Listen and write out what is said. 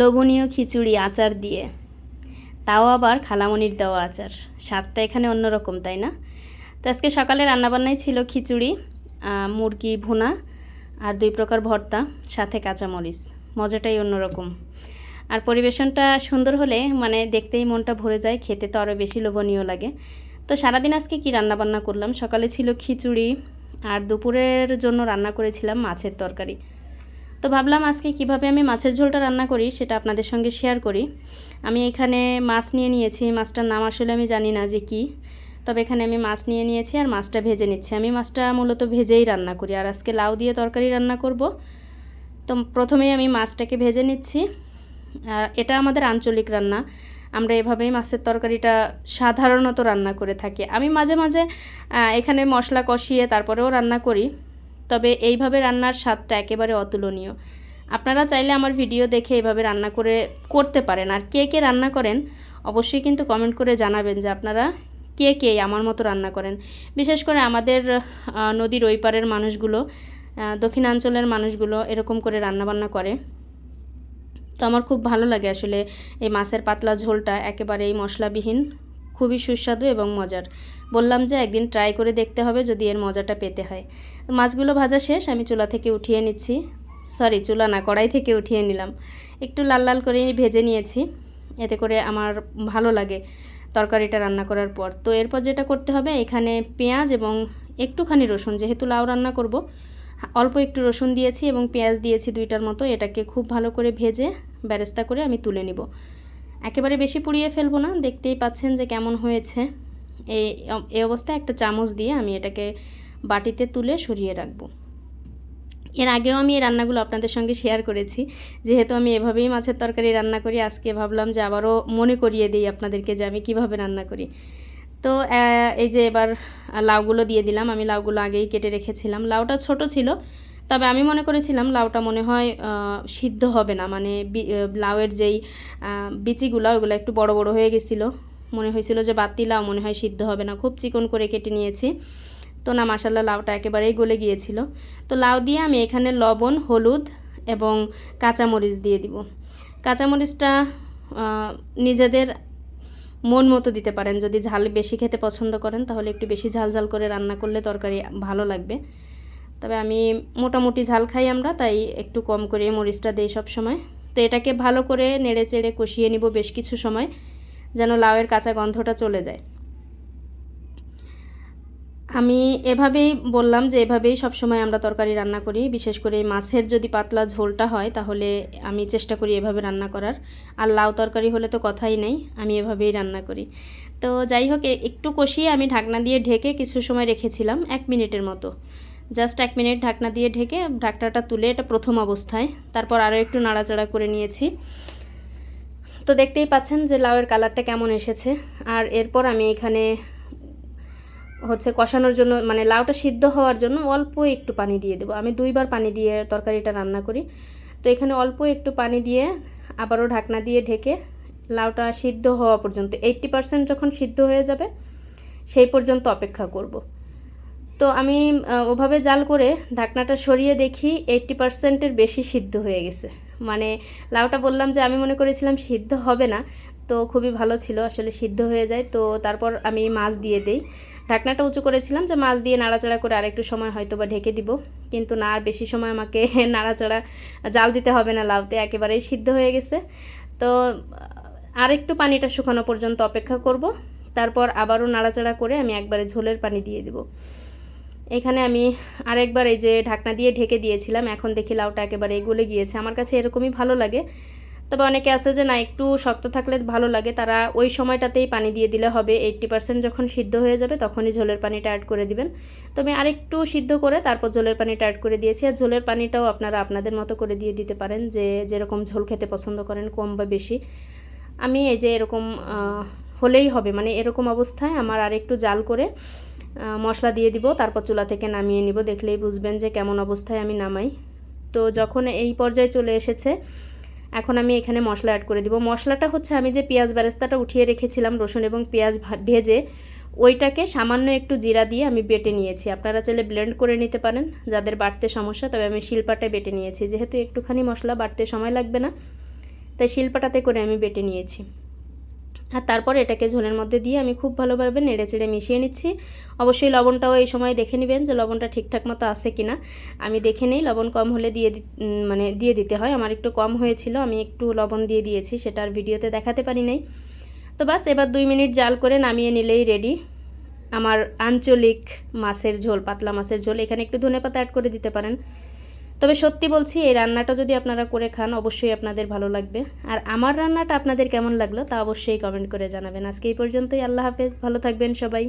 লোভনীয় খিচুড়ি আচার দিয়ে। তাও আবার খালামণির দেওয়া আচার। স্বাদটা এখানে অন্যরকম, তাই না? তো আজকে সকালে রান্নাবান্নাই ছিল খিচুড়ি মুরগি ভুনা আর দুই প্রকার ভর্তা, সাথে কাঁচামরিচ। মজাটাই অন্যরকম। আর পরিবেশনটা সুন্দর হলে মানে দেখতেই মনটা ভরে যায়, খেতে তো আরও বেশি লোভনীয় লাগে। তো সারাদিন আজকে কি রান্না বান্না করলাম? সকালে ছিল খিচুড়ি আর দুপুরের জন্য রান্না করেছিলাম মাছের তরকারি। তো ভাবলাম আজকে কীভাবে আমি মাছের ঝোলটা রান্না করি সেটা আপনাদের সঙ্গে শেয়ার করি। আমি এখানে মাছ নিয়ে নিয়েছি, মাছটার নাম আসলে আমি জানি না যে কি, তবে এখানে আমি মাছ নিয়ে নিয়েছি আর মাছটা ভেজে নিচ্ছি। আমি মাছটা মূলত ভেজেই রান্না করি আর আজকে লাউ দিয়ে তরকারি রান্না করব। তো প্রথমেই আমি মাছটাকে ভেজে নিচ্ছি। আর এটা আমাদের আঞ্চলিক রান্না, আমরা এভাবেই মাছের তরকারিটা সাধারণত রান্না করে থাকি। আমি মাঝে মাঝে এখানে মশলা কষিয়ে তারপরেও রান্না করি। তবে এইভাবে রান্নার স্বাদটা একেবারে অতুলনীয়। আপনারা চাইলে আমার ভিডিও দেখে এইভাবে রান্না করে, করতে পারেন। আর কে কে রান্না করেন, অবশ্যই কিন্তু কমেন্ট করে জানাবেন যে আপনারা কে কে আমার মতো রান্না করেন। বিশেষ করে আমাদের নদীর ওই পারের মানুষগুলো দক্ষিণাঞ্চলের মানুষগুলো এরকম করে রান্নাবান্না করে। তো আমার খুব ভালো লাগে আসলে এই মাছের পাতলা ঝোলটা, একেবারেই মশলাবিহীন। খুবই সুস্বাদু এবং মজার। বললাম যে একদিন ট্রাই করে দেখতে হবে যদি এর মজাটা পেতে হয়। মাছগুলো ভাজা শেষ, আমি চুলা থেকে উঠিয়ে নিচ্ছি। সরি চুলা না, কড়াই থেকে উঠিয়ে নিলাম। একটু লাল লাল করে ভেজে নিয়েছি। এতে করে আমার ভালো লাগে তরকারিটা রান্না করার পর। তো এরপর যেটা করতে হবে, এখানে পেঁয়াজ এবং একটুখানি রসুন, যেহেতু লাউ রান্না করব, অল্প একটু রসুন দিয়েছি এবং পেঁয়াজ দিয়েছি দুইটার মতো। এটাকে খুব ভালো করে ভেজে ব্যারেস্তা করে আমি তুলে নিব। একেবারে বেশি পুড়িয়ে ফেলব না। দেখতেই পাচ্ছেন যে কেমন হয়েছে। এই এই অবস্থায় একটা চামচ দিয়ে আমি এটাকে বাটিতে তুলে সরিয়ে রাখব। এর আগেও আমি এই রান্নাগুলো আপনাদের সঙ্গে শেয়ার করেছি। যেহেতু আমি এভাবেই মাছের তরকারি রান্না করি, আজকে ভাবলাম যে আবারও মনে করিয়ে দিই আপনাদেরকে যে আমি কীভাবে রান্না করি। তো এই যে এবার লাউগুলো দিয়ে দিলাম। আমি লাউগুলো আগেই কেটে রেখেছিলাম। লাউটা ছোট ছিল তবে আমি মনে করেছিলাম লাউটা মনে হয় সিদ্ধ হবে না। মানে লাউয়ের যেই বিচিগুলো ওগুলো একটু বড় বড় হয়ে গেছিল। মনে হয়েছিল যে বাতি লাউ মনে হয় সিদ্ধ হবে না। খুব চিকন করে কেটে নিয়েছি। তো না মাসাল্লাহ লাউটা একেবারেই গলে গিয়েছিল। তো লাউ দিয়ে আমি এখানে লবণ, হলুদ এবং কাঁচামরিচ দিয়ে দিব। কাঁচামরিচটা নিজেদের মন মতো দিতে পারেন। যদি ঝাল বেশি খেতে পছন্দ করেন, তাহলে একটু বেশি ঝাল ঝাল করে রান্না করলে তরকারি ভালো লাগবে। তবে আমি মোটামুটি ঝাল খাই আমরা, তাই একটু কম করে মরিচটা দিই সব সময় তো এটাকে ভালো করে নেড়ে চেড়ে কষিয়ে নিব বেশ কিছু সময়, যেন লাউয়ের কাঁচা গন্ধটা চলে যায়। আমি এভাবেই বললাম যে এভাবেই সবসময় আমরা তরকারি রান্না করি, বিশেষ করে মাছের যদি পাতলা ঝোলটা হয়, তাহলে আমি চেষ্টা করি এভাবে রান্না করার। আর লাউ তরকারি হলে তো কথাই নেই, আমি এভাবেই রান্না করি। তো যাই হোক একটু কষিয়ে আমি ঢাকনা দিয়ে ঢেকে কিছু সময় রেখেছিলাম, এক মিনিটের মতো। জাস্ট এক মিনিট ঢাকনা দিয়ে ঢেকে ঢাকনাটা তুলে এটা প্রথম অবস্থায়। তারপর আরও একটু নাড়াচাড়া করে নিয়েছি। তো দেখতেই পাচ্ছেন যে লাউয়ের কালারটা কেমন এসেছে। আর এরপর আমি এখানে হচ্ছে কষানোর জন্য মানে লাউটা সিদ্ধ হওয়ার জন্য অল্প একটু পানি দিয়ে দেবো। আমি দুইবার পানি দিয়ে তরকারিটা রান্না করি। তো এখানে অল্প একটু পানি দিয়ে আবারও ঢাকনা দিয়ে ঢেকে লাউটা সিদ্ধ হওয়া পর্যন্ত, এইট্টি পারসেন্ট যখন সিদ্ধ হয়ে যাবে সেই পর্যন্ত অপেক্ষা করব। তো আমি ওভাবে জাল করে ঢাকনাটা সরিয়ে দেখি এইট্টি পারসেন্টের বেশি সিদ্ধ হয়ে গেছে। মানে লাউটা বললাম যে আমি মনে করেছিলাম সিদ্ধ হবে না তো খুবই ভালো ছিল আসলে সিদ্ধ হয়ে যায়। তো তারপর আমি মাছ দিয়ে দেই। ঢাকনাটা উঁচু করেছিলাম যে মাছ দিয়ে নাড়াচাড়া করে আরেকটু সময় হয়তো বা ঢেকে দিব। কিন্তু না আর বেশি সময় আমাকে নাড়াচাড়া জাল দিতে হবে না লাউতে একেবারেই সিদ্ধ হয়ে গেছে। তো আহ, আরেকটু পানিটা শুকানো পর্যন্ত অপেক্ষা করব। তারপর আবারও নাড়াচাড়া করে আমি একবারে ঝোলের পানি দিয়ে দিব। এখানে আমি আরেকবার এই যে ঢাকনা দিয়ে ঢেকে দিয়েছিলাম, এখন দেখি লাউটা একেবারে গলে গিয়েছে। আমার কাছে এরকমই ভালো লাগে। তবে অনেকে আছে যে না, একটু শক্ত থাকলে ভালো লাগে, তারা ওই সময়টাতেই পানি দিয়ে দিলে হবে। এইট্টি পার্সেন্ট যখন সিদ্ধ হয়ে যাবে, তখনই ঝোলের পানিটা অ্যাড করে দিবেন। তো আমি আরেকটু সিদ্ধ করে তারপর ঝোলের পানিটা অ্যাড করে দিয়েছি। আর ঝোলের পানিটাও আপনারা আপনাদের মতো করে দিয়ে দিতে পারেন, যে যেরকম ঝোল খেতে পছন্দ করেন, কম বা বেশি। আমি এই যে এরকম হলেই হবে। মানে এরকম অবস্থায় আমার আরেকটু জাল করে মশলা দিয়ে দিব, তারপর চুলা থেকে নামিয়ে নিব। দেখলেই বুঝবেন যে কেমন অবস্থায় আমি নামাই। তো যখন এই পর্যায়ে চলে এসেছে, এখন আমি এখানে মশলা অ্যাড করে দিব। মশলাটা হচ্ছে আমি যে পেঁয়াজ বেরেস্তাটা উঠিয়ে রেখেছিলাম, রসুন এবং পেঁয়াজ ভেজে, ওইটাকে সামান্য একটু জিরা দিয়ে আমি বেটে নিয়েছি। আপনারা চাইলে ব্লেন্ড করে নিতে পারেন, যাদের বাড়তে সমস্যা, তবে আমি শিলপাটায় বেটে নিয়েছি। যেহেতু একটুখানি মশলা বাড়তে সময় লাগবে না, তাই শিলপাটাতে করে আমি বেটে নিয়েছি। আর তারপর এটাকে ঝোলের মধ্যে দিয়ে আমি খুব ভালোভাবে নেড়ে চেড়ে মিশিয়ে নিচ্ছি। অবশ্যই লবণটাও এই সময় দেখে নেবেন যে লবণটা ঠিকঠাক মতো আছে কি না আমি দেখে নেই, লবণ কম হলে দিয়ে মানে দিয়ে দিতে হয়। আমার একটু কম হয়েছিল, আমি একটু লবণ দিয়ে দিয়েছি, সেটা আর ভিডিওতে দেখাতে পারি নাই। তো বাস, এবার দুই মিনিট জাল করে নামিয়ে নিলেই রেডি আমার আঞ্চলিক মাছের ঝোল, পাতলা মাছের ঝোল, এখানে একটু ধনেপাতা অ্যাড করে দিতে পারেন। তবে সত্যি বলছি, এই রান্নাটা যদি আপনারা করে খান, অবশ্যই আপনাদের ভালো লাগবে। আর আমার রান্নাটা আপনাদের কেমন লাগল তা অবশ্যই কমেন্ট করে জানাবেন। আজকে এই পর্যন্তই, আল্লাহ হাফেজ, ভালো থাকবেন সবাই।